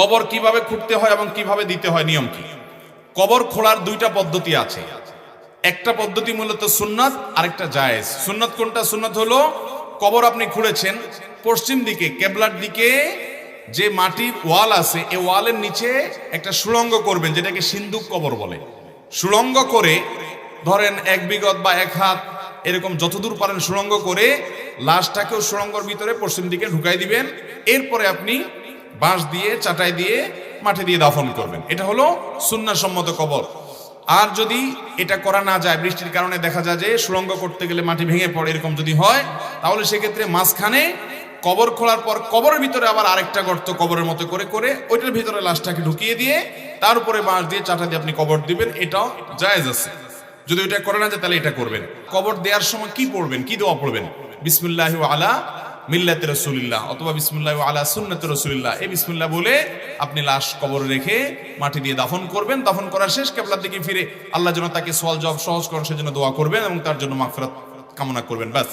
কবর কীভাবে খুঁড়তে হয় এবং কীভাবে দিতে হয়, নিয়ম কি? কবর খোঁড়ার দুইটা পদ্ধতি আছে। একটা পদ্ধতি মূলত সুন্নাত, আরেকটা জায়েজ। সুন্নাত কোনটা? সুন্নাত হলো, কবর আপনি খুঁড়েছেন, পশ্চিম দিকে, কেবলার দিকে যে মাটির ওয়াল আছে এই ওয়ালের নিচে একটা সুড়ঙ্গ করবেন, যেটাকে সিন্ধুক কবর বলে। সুড়ঙ্গ করে, ধরেন এক বিগত বা এক হাত, এরকম যতদূর পারেন সুড়ঙ্গ করে, লাশটাকেও সুড়ঙ্গর ভিতরে পশ্চিম দিকে ঢুকাই দিবেন। এরপরে আপনি বাঁশ দিয়ে, চাটাই দিয়ে মাঠে দিয়ে দাফন করবেন। এটা হলো সুন্নাসম্মত কবর। আর যদি এটা করা না যায়, বৃষ্টির কারণে দেখা যায় যে সুড়ঙ্গ করতে গেলে মাটি ভেঙে পড়ে, এরকম যদি হয়, তাহলে সেক্ষেত্রে মাঝখানে কবর খোলার পর কবরের ভিতরে আবার আরেকটা গর্ত কবরের মতো করে করে ওইটার ভিতরে লাশটাকে ঢুকিয়ে দিয়ে তার উপরে বাঁশ দিয়ে, চাটা দিয়ে আপনি কবর দিবেন। এটাও জায়েজ আছে। যদি ওইটা করে না যায়, তাহলে এটা করবেন। কবর দেওয়ার সময় কি পড়বেন? কি দোয়া পড়বেন? বিসমিল্লাহ আলা মিল্লাতে রসুলিল্লাহ অথবা বিসমুল্লাহ আলা সুন্নাতে রসুলিল্লাহ। এই বিসমুল্লাহ বলে আপনি লাশ কবর রেখে মাটি দিয়ে দাফন করবেন। দাফন করার শেষ কেবলার দিকে ফিরে আল্লাহ যেন তাকে সোয়াল জব সহজ করেন, সেজন্য দোয়া করবেন এবং তার জন্য মাফরাত কামনা করবেন। ব্যাস।